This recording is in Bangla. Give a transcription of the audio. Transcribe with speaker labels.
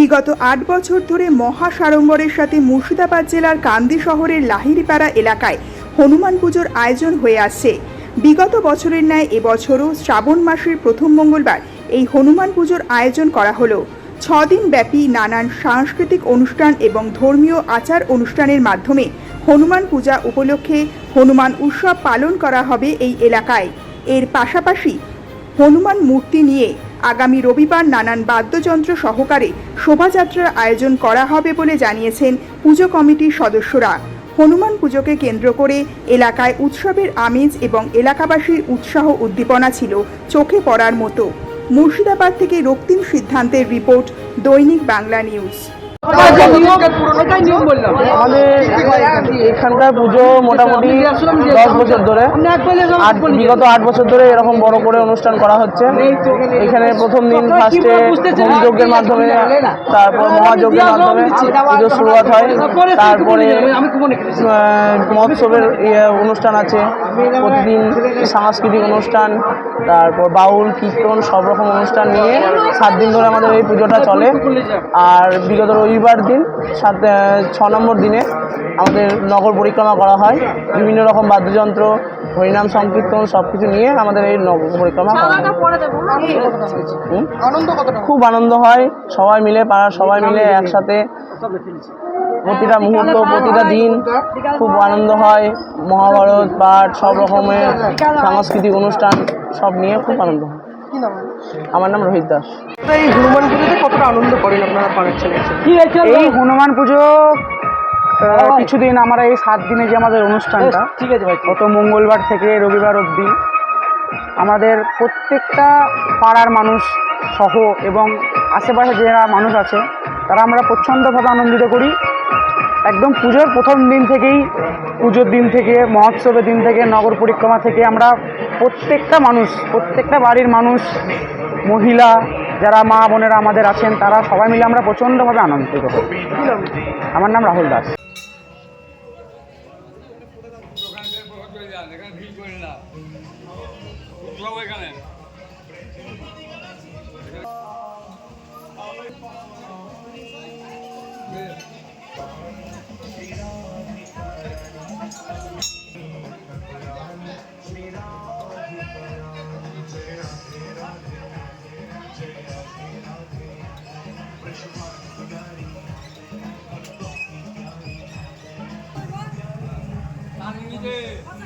Speaker 1: বিগত আট বছর ধরে মহা সাড়ম্বরের সাথে মুর্শিদাবাদ জেলার কান্দি শহরের লাহিড়িপাড়া এলাকায় হনুমান পুজোর আয়োজন হয়ে আসছে। বিগত বছরের ন্যায় এবছরও শ্রাবণ মাসের প্রথম মঙ্গলবার এই হনুমান পুজোর আয়োজন করা হলো। ছদিন ব্যাপী নানান সাংস্কৃতিক অনুষ্ঠান এবং ধর্মীয় আচার অনুষ্ঠানের মাধ্যমে হনুমান পূজা উপলক্ষে হনুমান উৎসব পালন করা হবে এই এলাকায়। এর পাশাপাশি হনুমান মূর্তি নিয়ে আগামী রবিবার নানান বাদ্যযন্ত্র সহকারে শোভাযাত্রার আয়োজন করা হবে বলে জানিয়েছেন পুজো কমিটির সদস্যরা। হনুমান পুজোকে কেন্দ্র করে এলাকায় উৎসবের আমেজ এবং এলাকাবাসীর উৎসাহ উদ্দীপনা ছিল চোখে পড়ার মতো। মুর্শিদাবাদ থেকে রক্তিম সিদ্ধান্তের রিপোর্ট দৈনিক বাংলা নিউজ।
Speaker 2: আমাদের এখানকার পুজো মোটামুটি দশ বছর ধরে। বিগত আট বছর ধরে এরকম বড় করে অনুষ্ঠান করা হচ্ছে। এখানে প্রথম দিন ফার্স্টে হোম যজ্ঞের মাধ্যমে তারপর মহাযজ্ঞের মাধ্যমে পুজো শুরুয়াত হয়। তারপরে মহোৎসবের ইয়ে অনুষ্ঠান আছে। প্রতিদিন সাংস্কৃতিক অনুষ্ঠান তারপর বাউল কীর্তন সব রকম অনুষ্ঠান নিয়ে সাত দিন ধরে আমাদের এই পুজোটা চলে। আর বিগত রবিবার দিন, সাত ছ নম্বর দিনে আমাদের নগর পরিক্রমা করা হয়। বিভিন্ন রকম বাদ্যযন্ত্র, হরিনাম সংকীর্তন সব কিছু নিয়ে আমাদের এই নগর পরিক্রমা করা খুব আনন্দ হয়, সবাই মিলে পাড়ার সবাই মিলে একসাথে। প্রতিটা মুহূর্ত, প্রতিটা দিন খুব আনন্দ হয়। মহাভারত, পাঠ, সব রকমের সাংস্কৃতিক অনুষ্ঠান সব নিয়ে খুব আনন্দ হয়। আমার নাম রোহিত দাস।
Speaker 3: এই হনুমান পুজোতে কতটা আনন্দ করেন আপনারা পাড়ার ছেলে
Speaker 2: এই হনুমান পুজো কিছুদিন আমরা এই সাত দিনে যে আমাদের অনুষ্ঠানটা
Speaker 3: ঠিক আছে ভাই
Speaker 2: গত মঙ্গলবার থেকে রবিবার অবধি আমাদের প্রত্যেকটা পাড়ার মানুষ সহ এবং আশেপাশে যারা মানুষ আছে তারা আমরা প্রচণ্ডভাবে আনন্দিত করি। একদম পুজোর প্রথম দিন থেকেই, পুজোর দিন থেকে, মহোৎসবের দিন থেকে, নগর পরিক্রমা থেকে আমরা প্রত্যেকটা মানুষ, প্রত্যেকটা বাড়ির মানুষ, মহিলা, যারা মা বোনেরা আমাদের আছেন, তারা সবাই মিলে আমরা প্রচণ্ডভাবে আনন্দিত। করি আমার নাম রাহুল দাস।
Speaker 4: Gute!